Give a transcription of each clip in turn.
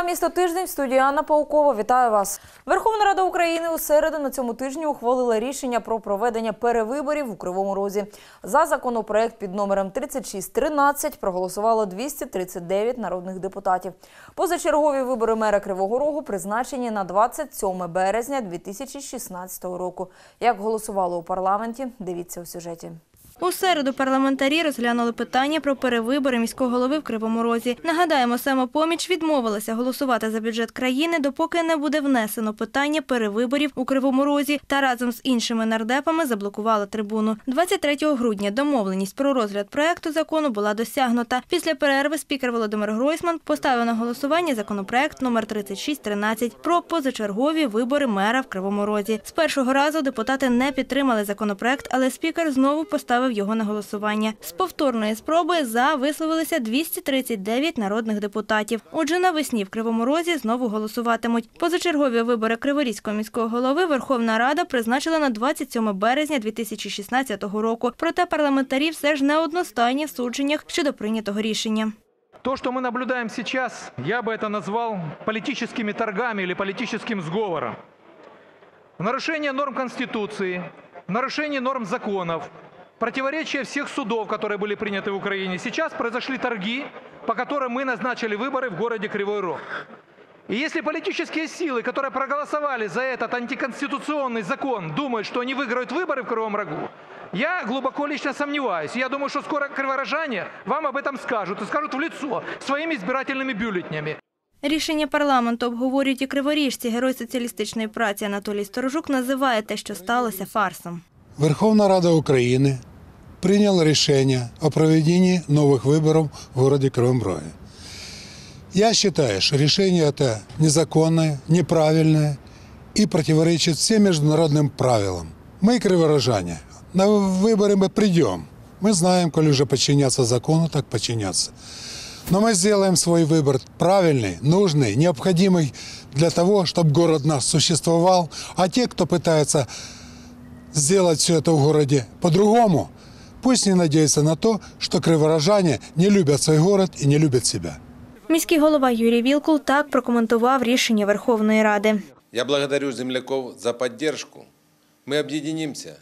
програма Місто тиждень в студії Анна Паукова. Вітаю вас. Верховна Рада України у середу на цьому тижні ухвалила рішення про проведення перевиборів у Кривому Розі. За законопроект під номером 3613 проголосувало 239 народних депутатів. Позачергові вибори мера Кривого Рогу призначені на 27 березня 2016 року. Як голосували у парламенті, дивіться у сюжеті. У середу парламентарі розглянули питання про перевибори міського голови в Кривому Розі. Нагадаємо, самопоміч відмовилася голосувати за бюджет країни, допоки не буде внесено питання перевиборів у Кривому Розі та разом з іншими нардепами заблокувала трибуну. 23 грудня домовленість про розгляд проекту закону була досягнута. Після перерви спікер Володимир Гройсман поставив на голосування законопроект номер 3613 про позачергові вибори мера в Кривому Розі. З першого разу депутати не підтримали законопроект, але спікер знову поставив його на голосування. З повторної спроби за висловилися 239 народних депутатів. Отже, навесні в Кривому Розі знову голосуватимуть. Позачергові вибори Криворізького міського голови Верховна Рада призначила на 27 березня 2016 року. Проте парламентарі все ж неодностайні в судженнях щодо прийнятого рішення. То, что мы наблюдаем сейчас, я бы это назвал политическими торгами или политическим сговором. В нарушение норм Конституции, в нарушение норм законов, противоречие всех судов, которые были приняты в Украине. Сейчас произошли торги, по которым мы назначили выборы в городе Кривой Рог. И если политические силы, которые проголосовали за этот антиконституционный закон, думают, что они выиграют выборы в Кривом Рогу, я глубоко лично сомневаюсь. Я думаю, что скоро криворожане вам об этом скажут и скажут в лицо своими избирательными бюллетенями. Рішення парламенту обговорюють і криворіжці. Герой соціалістичної праці Анатолій Сторожук називає те, що сталося фарсом. Верховна Рада України прийняла рішення о проведении новых выборов в городе Кривом. Я считаю, что решение это незаконное, неправильное и противоречит всем международным правилам. Мы, криворожане, на выборы мы придем. Мы знаем, коли уже подчиняться закону, так подчиняться. Но мы сделаем свой выбор правильный, нужный, необходимый для того, чтобы город наш существовал. А те, кто пытается сделать все это в городе по-другому, пусть не надеются на то, что криворожане не любят свой город и не любят себя. Міський голова Юрій Вілкул так прокоментував рішення Верховної Ради. Я благодарю земляков за поддержку. Мы объединимся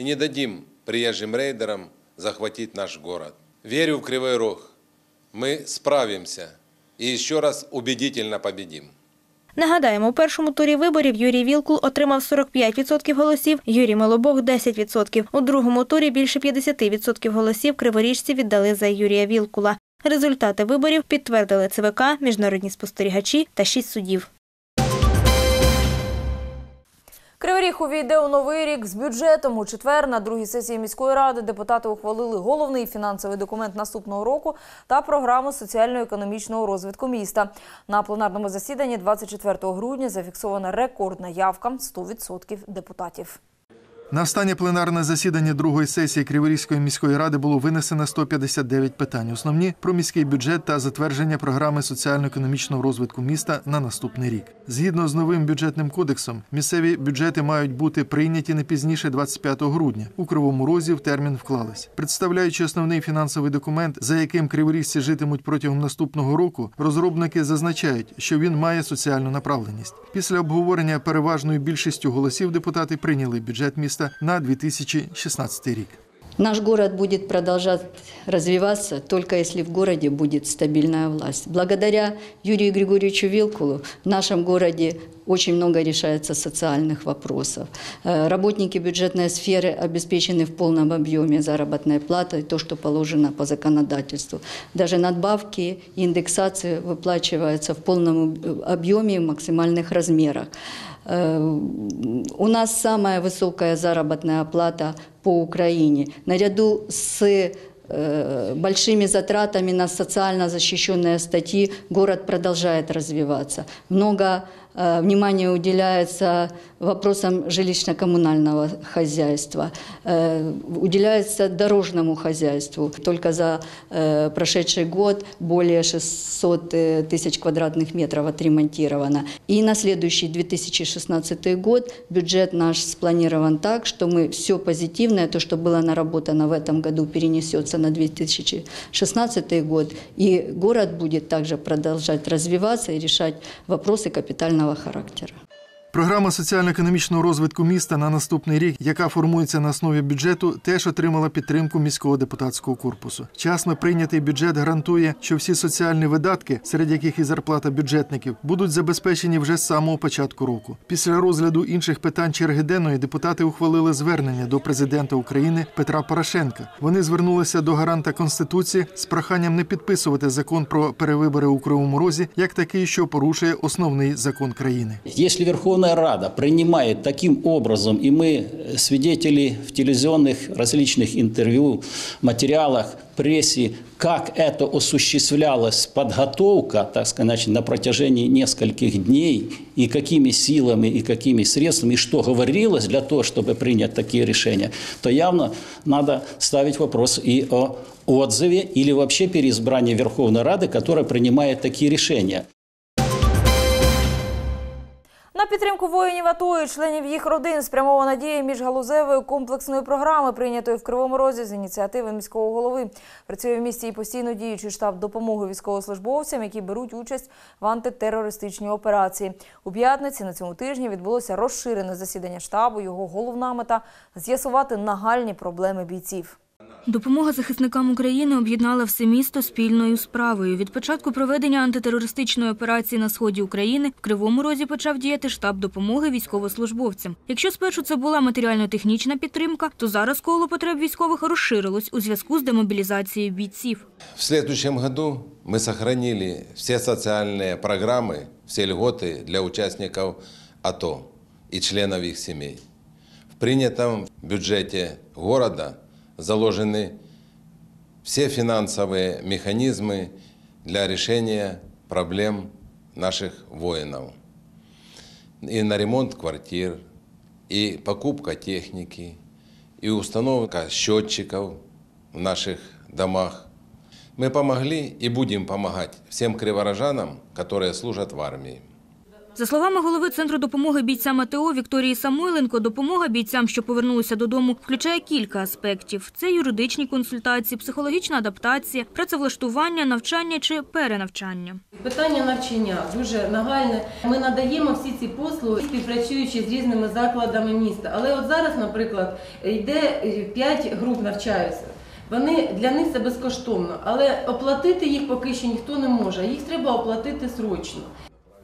и не дадим приезжим рейдерам захватить наш город. Верю в Кривой Рог. Мы справимся и еще раз убедительно победим. Нагадаємо, у першому турі виборів Юрій Вілкул отримав 45% голосів, Юрій Малобог – 10%. У другому турі більше 50% голосів криворіжці віддали за Юрія Вілкула. Результати виборів підтвердили ЦВК, міжнародні спостерігачі та шість судів. Кривий Ріг увійде у новий рік з бюджетом. У четвер на другій сесії міської ради депутати ухвалили головний фінансовий документ наступного року та програму соціально-економічного розвитку міста. На пленарному засіданні 24 грудня зафіксована рекордна явка 100% депутатів. На останнє пленарне засідання другої сесії Криворізької міської ради було винесено 159 питань. Основні про міський бюджет та затвердження програми соціально-економічного розвитку міста на наступний рік. Згідно з новим бюджетним кодексом, місцеві бюджети мають бути прийняті не пізніше 25 грудня. У кривому розі в термін вклались. Представляючи основний фінансовий документ, за яким криворізці житимуть протягом наступного року, розробники зазначають, що він має соціальну направленість. Після обговорення переважною більшістю голосів депутати прийняли бюджет міста на 2016 рік. Наш город будет продолжать развиваться только если в городе будет стабильная власть. Благодаря Юрию Григорьевичу Вилкулу в нашем городе очень много решается социальных вопросов. Э, Работники бюджетной сферы обеспечены в полном объеме заработной платой, то, что положено по законодательству. Даже надбавки и индексации выплачиваются в полном объеме и максимальных размерах. Э, У нас самая высокая заработная плата по Украине. Наряду с э, большими затратами на социально защищенные статьи город продолжает развиваться. Много э, внимание уделяется вопросам жилищно-коммунального хозяйства, э, уделяется дорожному хозяйству. Только за э, прошедший год более 600 э, тысяч квадратных метров отремонтировано. И на следующий 2016 год бюджет наш спланирован так, что мы все позитивное, то, что было наработано в этом году, перенесется на 2016 год. И город будет также продолжать развиваться и решать вопросы капитального характера. Програма соціально-економічного розвитку міста на наступний рік, яка формується на основі бюджету, теж отримала підтримку міського депутатського корпусу. Вчасно прийнятий бюджет гарантує, що всі соціальні видатки, серед яких і зарплата бюджетників, будуть забезпечені вже з самого початку року. Після розгляду інших питань черги денної депутати ухвалили звернення до президента України Петра Порошенка. Вони звернулися до гаранта конституції з проханням не підписувати закон про перевибори у Кривому Розі як такий, що порушує основний закон країни. Если Верховная Рада принимает таким образом, и мы свидетели в телевизионных различных интервью, материалах, прессе, как это осуществлялась подготовка, так сказать, на протяжении нескольких дней, и какими силами, и какими средствами, и что говорилось для того, чтобы принять такие решения, то явно надо ставить вопрос и о отзыве или вообще переизбрании Верховной Рады, которая принимает такие решения. На підтримку воїнів АТО і членів їх родин спрямована дія міжгалузевої комплексної програми, прийнятої в Кривому Розі з ініціативи міського голови. Працює в місті і постійно діючий штаб допомоги військовослужбовцям, які беруть участь в антитерористичній операції. У п'ятниці на цьому тижні відбулося розширене засідання штабу. Його головна мета з'ясувати нагальні проблеми бійців. Допомога захисникам України об'єднала все місто спільною справою. Від початку проведення антитерористичної операції на сході України в Кривому Розі почав діяти штаб допомоги військовослужбовцям. Якщо спершу це була матеріально-технічна підтримка, то зараз коло потреб військових розширилось у зв'язку з демобілізацією бійців. В следующем году мы сохранили все социальные программы, все льготы для участников АТО и членов их семей. В принятом бюджете города заложены все финансовые механизмы для решения проблем наших воинов. И на ремонт квартир, и покупка техники, и установка счетчиков в наших домах. Мы помогли и будем помогать всем криворожанам, которые служат в армии. За словами голови центру допомоги бійцям АТО Вікторії Самойленко, допомога бійцям, що повернулися додому, включає кілька аспектів: це юридичні консультації, психологічна адаптація, працевлаштування, навчання чи перенавчання. Питання навчання дуже нагальне. Ми надаємо всі ці послуги, співпрацюючи з різними закладами міста. Але от зараз, наприклад, йде 5 груп навчаються. Вони для них це безкоштовно, але оплатити їх поки що ніхто не може. Їх треба оплатити срочно.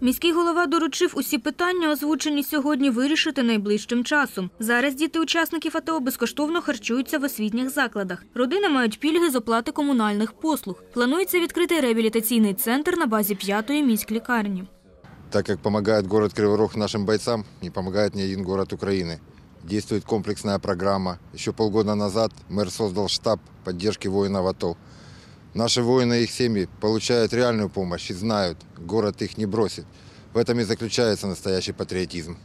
Міський голова доручив усі питання, озвучені сьогодні, вирішити найближчим часом. Зараз діти-учасників АТО безкоштовно харчуються в освітніх закладах. Родини мають пільги з оплати комунальних послуг. Планується відкрити реабілітаційний центр на базі п'ятої міськлікарні. так как помогает город Кривой Рог нашим бойцам, не помогает ни один город Украины. Действует комплексная программа. Еще полгода назад мэр создал штаб поддержки воинов АТО. Наши воины и их семьи получают реальную помощь и знают, город их не бросит. В этом и заключается настоящий патриотизм.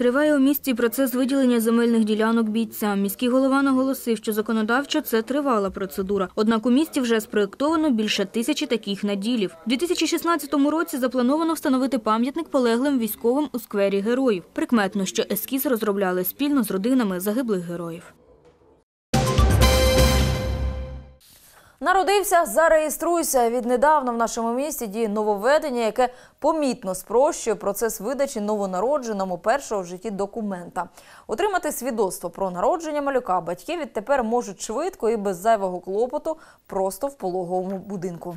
Триває у місті процес виділення земельних ділянок бійцям. Міський голова наголосив, що законодавчо це тривала процедура. Однак у місті вже спроєктовано більше тисячі таких наділів. У 2016 році заплановано встановити пам'ятник полеглим військовим у сквері героїв. Прикметно, що ескіз розробляли спільно з родинами загиблих героїв. Народився, зареєструйся. Віднедавна в нашому місті діє нововведення, яке помітно спрощує процес видачі новонародженому першого в житті документа. Отримати свідоцтво про народження малюка батьки відтепер можуть швидко і без зайвого клопоту просто в пологовому будинку.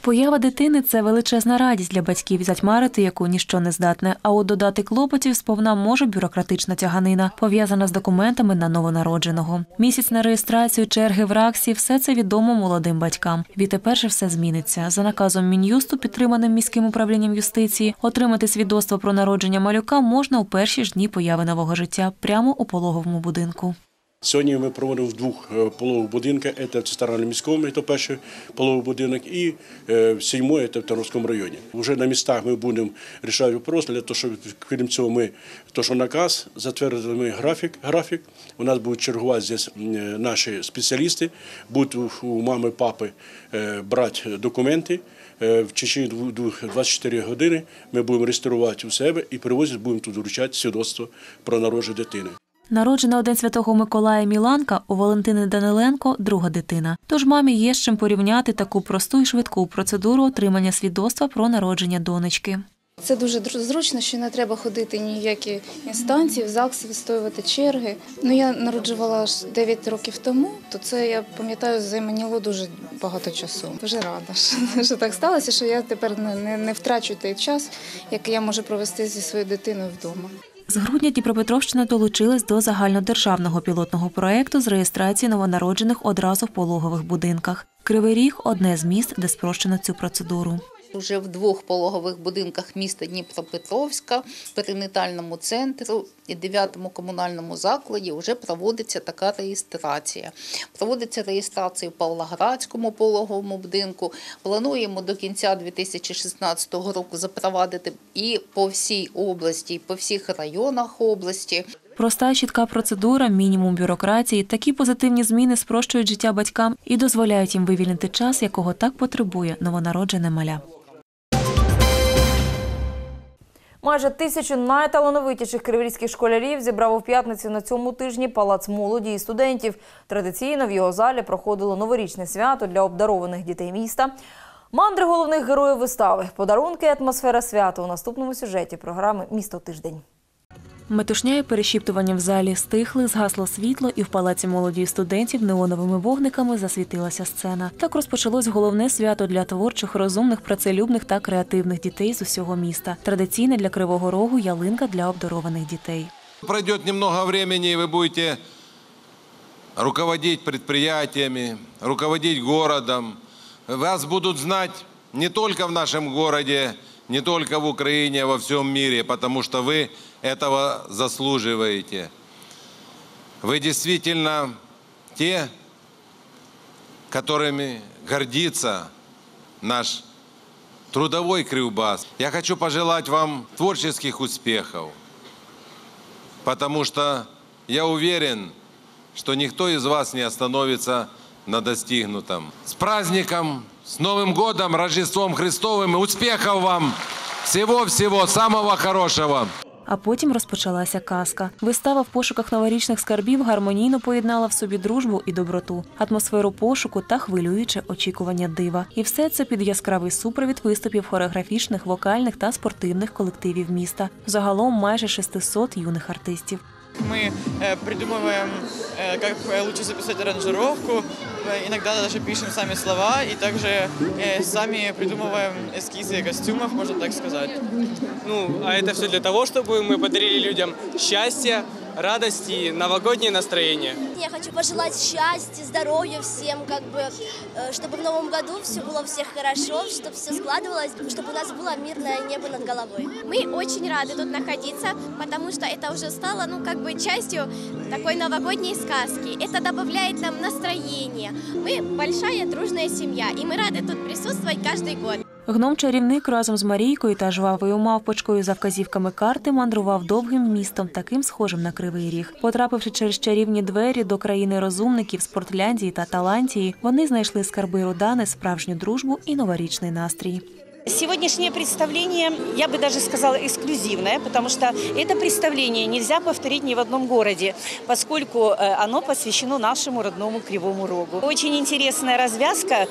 Поява дитини це величезна радість для батьків, затьмарити яку ніщо не здатне. А от додати клопотів сповна може бюрократична тяганина, пов'язана з документами на новонародженого. Місяць на реєстрацію черги в РАКСі – все це відомо молодим батькам. Відтепер же все зміниться. За наказом мін'юсту, підтриманим міським управлінням юстиції, отримати свідоцтво про народження малюка можна у перші ж дні появи нового життя прямо у пологовому будинку. Сьогодні ми проводимо в двох е, пологових будинках. Це в Староміському, це перший пологовий будинок, і е, в сьомий, це в Тарновському районі. Уже на містах ми будемо рішати вопрос, для того, щоб крім цього ми, то що наказ, затвердили ми графік, графік. У нас будуть чергувати здесь наші спеціалісти, будуть у- мами, папи е, брати документи. В течение дву- двох- 24 години ми будемо реєструвати у себе і привозити, будемо тут вручати свідоцтво про народження дитини. Народжена у Святого Миколая Міланка у Валентини Даниленко друга дитина. Тож мамі є з чим порівняти таку просту і швидку процедуру отримання свідоцтва про народження донечки. Це дуже зручно, що не треба ходити ніякі інстанції, в ЗАГС вистоювати черги. Ну я народжувала ж 9 років тому, то це я пам'ятаю, займаніло дуже багато часу. Дуже рада, що так сталося, що я тепер не, не, не втрачу той час, який я можу провести зі своєю дитиною вдома. З грудня Дніпропетровщина долучилась до загальнодержавного пілотного проекту з реєстрації новонароджених одразу в пологових будинках. Кривий Ріг одне з міст, де спрощено цю процедуру. Уже в двох пологових будинках міста Дніпропетровська, перинатальному центру і дев'ятому комунальному закладі вже проводиться така реєстрація. Проводиться реєстрація в Павлоградському пологовому будинку. Плануємо до кінця 2016 року запровадити і по всій області, і по всіх районах області. Проста чітка процедура, мінімум бюрократії. Такі позитивні зміни спрощують життя батькам і дозволяють їм вивільнити час, якого так потребує новонароджене маля. Майже тисячу найталановитіших криворізьких школярів зібрав у п'ятницю на цьому тижні палац молоді і студентів. Традиційно в його залі проходило новорічне свято для обдарованих дітей міста. Мандри головних героїв вистави, подарунки і атмосфера свята у наступному сюжеті програми Місто тиждень. Метушня і перешіптування в залі стихли, згасло світло, і в палаці молоді і студентів неоновими вогниками засвітилася сцена. Так розпочалось головне свято для творчих, розумних, працелюбних та креативних дітей з усього міста. Традиційне для Кривого Рогу ялинка для обдарованих дітей. Пройдет немного времени, и вы будете руководить предприятиями, руководить городом. Вас будут знать не только в нашем городе, не только в Украине, а во всем мире, потому что вы этого заслуживаете. Вы действительно те, которыми гордится наш трудовой Кривбас. Я хочу пожелать вам творческих успехов, потому что я уверен, что никто из вас не остановится на достигнутом. С праздником, с Новым годом, Рождеством Христовым успехов вам! Всего-всего самого хорошего! А потім розпочалася казка. Вистава в пошуках новорічних скарбів гармонійно поєднала в собі дружбу і доброту, атмосферу пошуку та хвилююче очікування дива. І все це під яскравий супровід виступів хореографічних, вокальних та спортивних колективів міста. Загалом майже 600 юних артистів. Мы э, придумываем, э, как э, лучше записать аранжировку, иногда даже пишем сами слова и также сами придумываем эскизы костюмов, можно так сказать. Ну, а это все для того, чтобы мы подарили людям счастье, радость и новогоднее настроение. Я хочу пожелать счастья, здоровья всем, как бы, э, чтобы в новом году все было у всех хорошо, чтобы все складывалось, чтобы у нас было мирное небо над головой. Мы очень рады тут находиться, потому что это уже стало, ну, как бы частью такой новогодней сказки. Это добавляет нам настроение. Мы большая дружная семья, и мы рады тут присутствовать каждый год. Гном-чарівник разом з Марійкою та жвавою мавпочкою за вказівками карти мандрував довгим містом, таким схожим на кривий ріг. Потрапивши через чарівні двері до країни розумників, Спортляндії та Талантії, вони знайшли скарби Рудани, справжню дружбу і новорічний настрій. Сегодняшнее представление, я бы даже сказала, эксклюзивное, потому что это представление нельзя повторить ни в одном городе, поскольку э, оно посвящено нашему родному Кривому Рогу. Очень интересная развязка,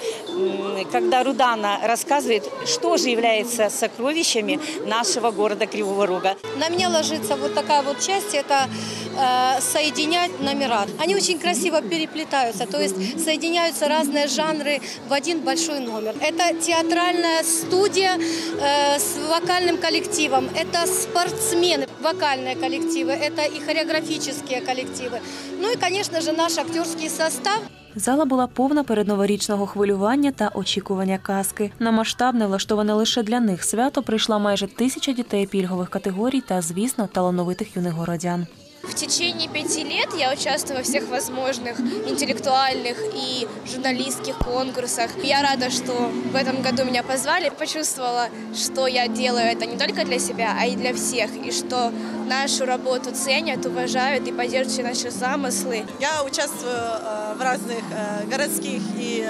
когда Рудана рассказывает, что же является сокровищами нашего города Кривого Рога. На меня ложится вот такая вот часть, это э, соединять номера. Они очень красиво переплетаются, то есть соединяются разные жанры в один большой номер. Это театральная студия э, с вокальным коллективом, это спортсмены, вокальные коллективы, это и хореографические коллективы. Ну и, конечно же, наш актерский состав. Зала була повна передноворічного хвилювання та очікування казки. На масштабне, влаштоване лише для них свято прийшла майже тисяча дітей пільгових категорій та, звісно, талановитих юних городян. В течение пяти лет я участвую во всех возможных интеллектуальных и журналистских конкурсах. Я рада, что в этом году меня позвали. Почувствовала, что я делаю это не только для себя, а и для всех. И что нашу работу ценят, уважают и поддерживают наши замыслы. Я участвую э, в разных э, городских и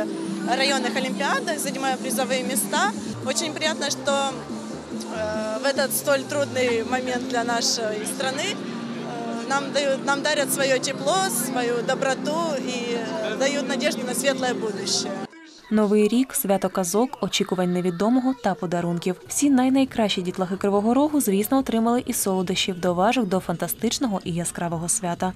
районных олимпиадах, занимаю призовые места. Очень приятно, что э, в этот столь трудный момент для нашей страны нам, дают, нам дарят свое тепло, свою доброту и э, дают надежду на светлое будущее. Новий рік, свято казок, очікувань невідомого та подарунків. Всі найнайкращі дітлахи Кривого Рогу, звісно, отримали і солодощів вдоважок до фантастичного і яскравого свята.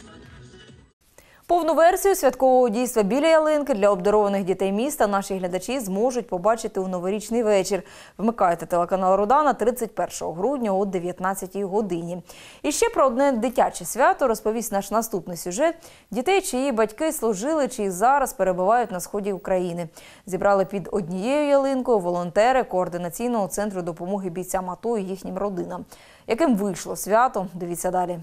Повну версію святкового дійства біля ялинки для обдарованих дітей міста наші глядачі зможуть побачити у новорічний вечір. Вмикайте телеканал Рудана 31 грудня о 19 годині. І ще про одне дитяче свято розповість наш наступний сюжет. Дітей, чиї батьки служили чи зараз перебувають на сході України. Зібрали під однією ялинкою волонтери координаційного центру допомоги бійцям АТО і їхнім родинам. Яким вийшло свято? Дивіться далі.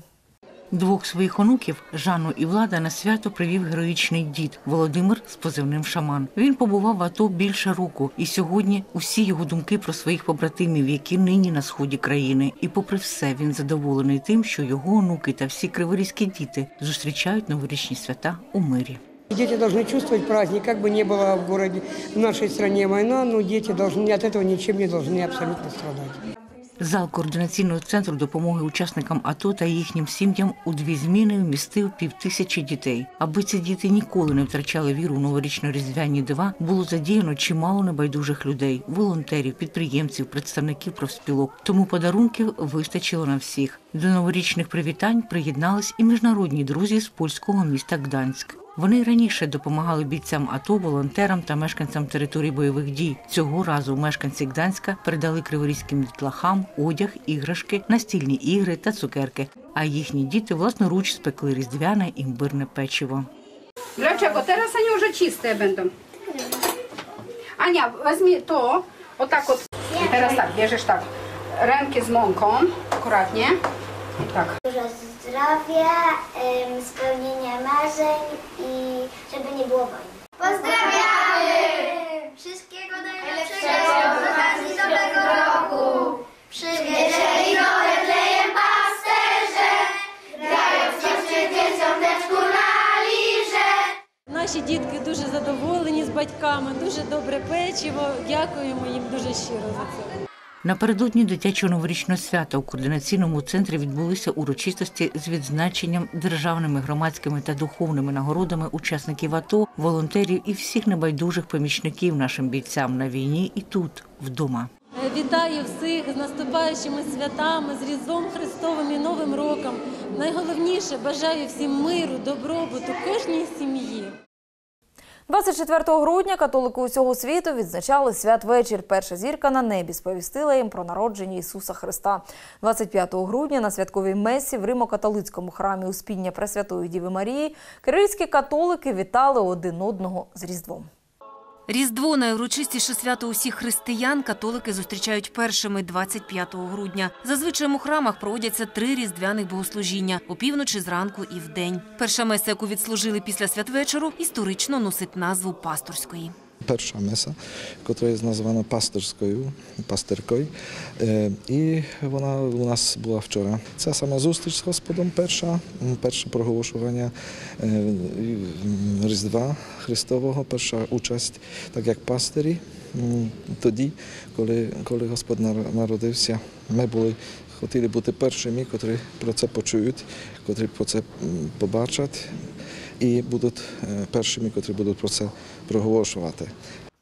Двох своїх онуків Жанну і Влада на свято привів героїчний дід Володимир з позивним Шаман. Він побував в АТО більше року, і сьогодні усі його думки про своїх побратимів, які нині на сході країни. І, попри все, він задоволений тим, що його онуки та всі криворізькі діти зустрічають новорічні свята у мирі. Дети должны чувствовать праздник, как бы ни было в городе, в нашей стране война, но дети должны от этого ничем не должны абсолютно страдать. Зал координаційного центру допомоги учасникам АТО та їхнім сім'ям у дві зміни вмістив півтисячі дітей. Аби ці діти ніколи не втрачали віру у новорічно-різдвяні дива, було задіяно чимало небайдужих людей, волонтерів, підприємців, представників профспілок. Тому подарунків вистачило на всіх. До новорічних привітань приєднались і міжнародні друзі з польського міста Гданськ. Вони раніше допомагали бійцям АТО, волонтерам та мешканцям території бойових дій. Цього разу мешканці Гданська передали криворізьким дітлахам одяг, іграшки, настільні ігри та цукерки. А їхні діти власноруч спекли різдвяне імбирне печиво. Dlaczego? Teraz они уже чистые będą. Ania, weźmij to, o tak od... I teraz tak, bierzesz tak, ręki z mąką, akuratnie. I tak. Dużo zdrowia, em, spełnienia marzeń i żeby nie było wojny. Pozdrawiamy! Wszystkiego najlepszego z okazji nowego roku! Przybierzeli nowe klejem pasterze, grają wciąż dzieciąteczku na lirze. Наші дітки дуже задоволені з батьками, дуже добре печиво. Дякуємо їм дуже щиро за це. Напередодні дитячого новорічного свята у координаційному центрі відбулися урочистості з відзначенням державними, громадськими та духовними нагородами учасників АТО, волонтерів і всіх небайдужих помічників нашим бійцям на війні і тут, вдома. Вітаю всіх з наступаючими святами, з Різдвом Христовим і Новим роком. Найголовніше бажаю всім миру, добробуту, кожній сім'ї. 24 грудня католики усього світу відзначали святвечір. Перша зірка на небі сповістила їм про народження Ісуса Христа. 25 грудня на святковій месі в Римо-католицькому храмі Успіння Пресвятої Діви Марії кирильські католики вітали один одного з Різдвом. Різдво найурочистіше свято усіх християн католики зустрічають першими 25 грудня. Зазвичай у храмах проводяться три різдвяних богослужіння опівночі, зранку і вдень. Перша меса, яку відслужили після святвечору, історично носить назву пасторської. Перша меса, яка є названа пасторською, пастиркою. Е, І вона у нас була вчора. Це саме зустріч з Господом перша, перше проголошування е, Різдва Христового, перша участь, так як пастирі. Тоді, коли, коли Господь нар- народився, ми були хотіли бути першими, котрі про це почують, котрі про це побачать і будуть е, першими, котрі будуть про це проголошувати.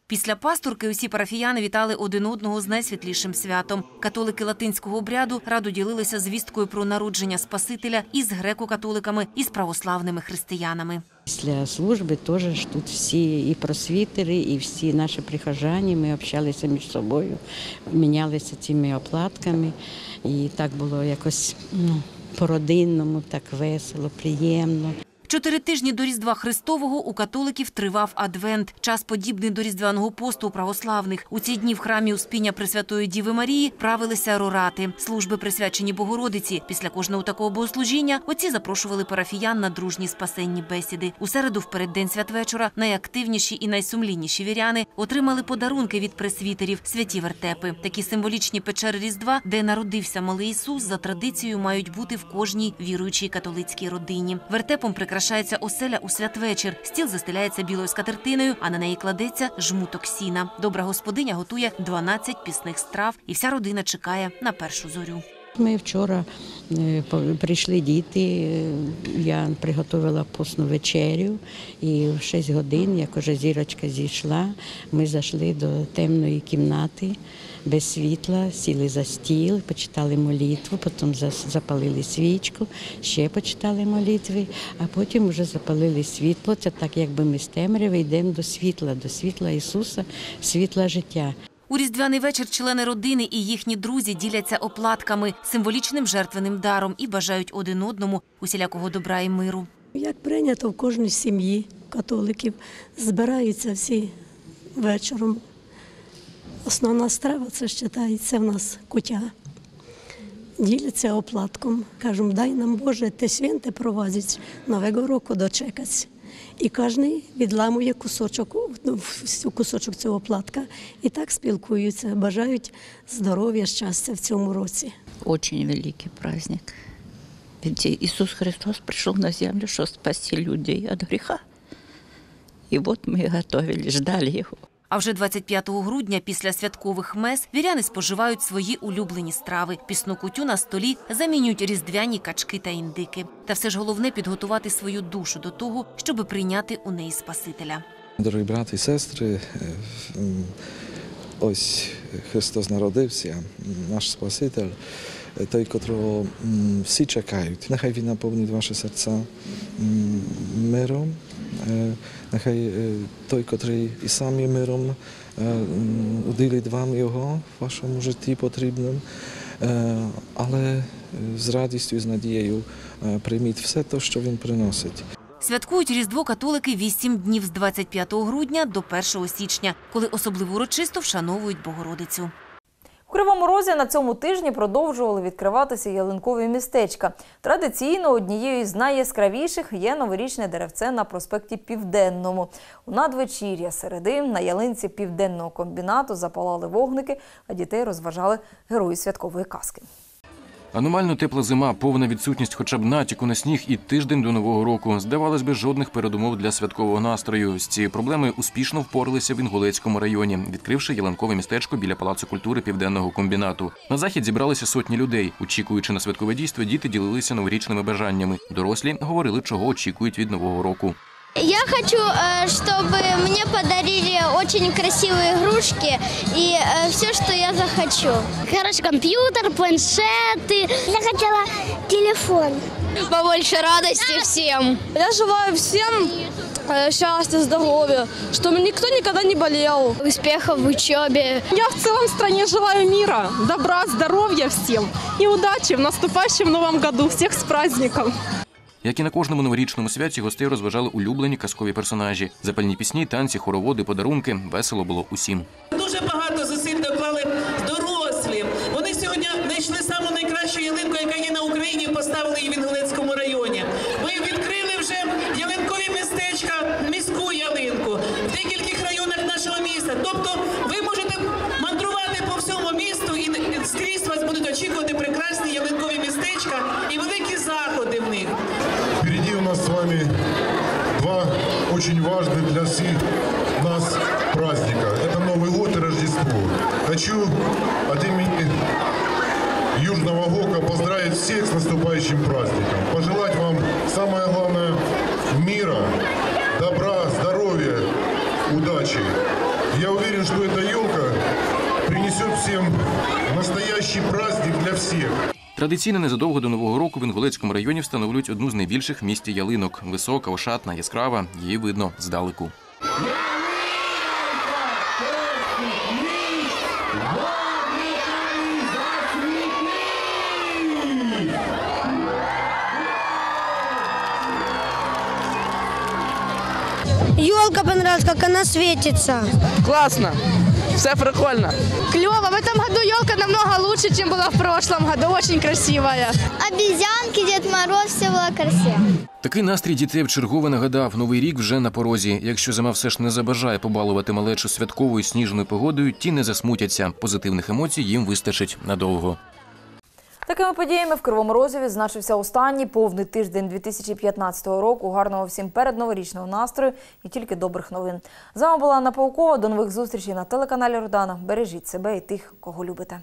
Після пастурки усі парафіяни вітали один одного з найсвітлішим святом. Католики латинського обряду радо ділилися звісткою про народження Спасителя із греко-католиками, і з православними християнами. Після служби теж ж тут всі і просвітери, і всі наші прихожані. Ми общалися між собою, мінялися цими оплатками. І так було якось ну, по-родинному, так весело, приємно. Чотири тижні до Різдва Христового у католиків тривав адвент, час подібний до різдвяного посту у православних. У ці дні в храмі Успіння Пресвятої Діви Марії правилися рорати, служби присвячені Богородиці. Після кожного такого богослужіння отці запрошували парафіян на дружні спасенні бесіди. У середу, в переддень святвечора, найактивніші і найсумлінніші віряни отримали подарунки від пресвітерів святі вертепи. Такі символічні печери Різдва, де народився малий Ісус, за традицією мають бути в кожній віруючій католицькій родині. Вертепом прикрашається оселя у святвечір. Стіл застеляється білою скатертиною, а на неї кладеться жмуток сіна. Добра господиня готує 12 пісних страв, і вся родина чекає на першу зорю. Ми вчора е, прийшли діти, е, я приготувала постну вечерю, і в 6 годин, як уже зірочка зійшла, ми зайшли до темної кімнати без світла, сіли за стіл, почитали молитву, потім запалили свічку, ще почитали молитви, а потім вже запалили світло. Це так, якби ми з темряви йдемо до світла, до світла Ісуса, світла життя. У різдвяний вечір члени родини і їхні друзі діляться оплатками, символічним жертвеним даром і бажають один одному усілякого добра і миру. Як прийнято в кожній сім'ї католиків, збираються всі вечором. Основна страва це вважається в нас кутя. Діляться оплатком. Кажуть, дай нам Боже, те святе провазить, Нового року дочекать. І кожен відламує кусочок, ну, кусочок цього оплатка і так спілкуються, бажають здоров'я, щастя в цьому році. Очень великий праздник. Ведь Иисус Христос пришел на землю, чтобы спасти людей от греха. И вот мы готовили, ждали Его. А вже 25 грудня, після святкових мес, віряни споживають свої улюблені страви. Пісну кутю на столі замінюють різдвяні качки та індики. Та все ж головне підготувати свою душу до того, щоби прийняти у неї Спасителя. Дорогі брати і сестри, е, ось Христос народився, наш Спаситель, е, той, котрого всі чекають. Нехай Він наповнить ваші серця миром, е, нехай е, той, котрий і сам є миром, е, уділить вам його в вашому житті потрібним. Е, Але з радістю і з надією прийміть все те, що Він приносить. Святкують Різдво католики вісім днів з 25 грудня до 1 січня, коли особливо урочисто вшановують Богородицю. Кривому Розі на цьому тижні продовжували відкриватися ялинкові містечка. Традиційно однією з найяскравіших є новорічне деревце на проспекті Південному. У надвечір'я середи на ялинці південного комбінату запалали вогники, а дітей розважали герої святкової казки. Аномально тепла зима, повна відсутність хоча б натяку на сніг і тиждень до нового року. Здавалось би, жодних передумов для святкового настрою. З цією проблемою успішно впоралися в Інгулецькому районі, відкривши ялинкове містечко біля палацу культури південного комбінату. На захід зібралися сотні людей. Очікуючи на святкове дійство, діти ділилися новорічними бажаннями. Дорослі говорили, чого очікують від нового року. Я хочу, э, чтобы мне подарили очень красивые игрушки и все, что я захочу. Короче, компьютер, планшеты. Я хотела телефон. Побольше радости всем. Я желаю всем э, счастья, здоровья, чтобы никто никогда не болел. Успехов в учебе. Я в целом стране желаю мира, добра, здоровья всем и удачи в наступающем новом году. Всех с праздником! Як і на кожному новорічному святі, гостей розважали улюблені казкові персонажі. Запальні пісні, танці, хороводи, подарунки. Весело було усім. Дуже багато зусиль доклали дорослі. Вони сьогодні знайшли саму найкращу ялинку, яка є на Україні, поставили її в Інгулецькому районі. Ми відкрили вже ялинкові містечка, міську ялинку в декількох районах нашого міста. Тобто очень важных для всех нас праздника. Это Новый год и Рождество. Хочу от имени Южного Гока поздравить всех с наступающим праздником. Пожелать вам самое главное мира, добра, здоровья, удачи. Я уверен, что эта елка принесет всем настоящий праздник для всех. Традиційно незадовго до нового року в Інгулецькому районі встановлюють одну з найбільших в місті ялинок. Висока, ошатна, яскрава. Її видно здалеку. Елка понравилась, как она светится. Классно Все прикольно. Клево. В этом году елка намного лучше, чем была в прошлом году. Очень красивая. Обезьянки, Дед Мороз, все было красиво. Такий настрій дітей вчергове нагадав, новий рік вже на порозі. Якщо зима все ж не забажає побалувати малечу святковою сніжною погодою, ті не засмутяться. Позитивних емоцій їм вистачить надовго. Такими подіями в Кривому Розі відзначився останній повний тиждень 2015 року. Гарного всім передноворічного настрою і тільки добрих новин. З вами була Анна Паукова. До нових зустрічей на телеканалі Родана. Бережіть себе і тих, кого любите.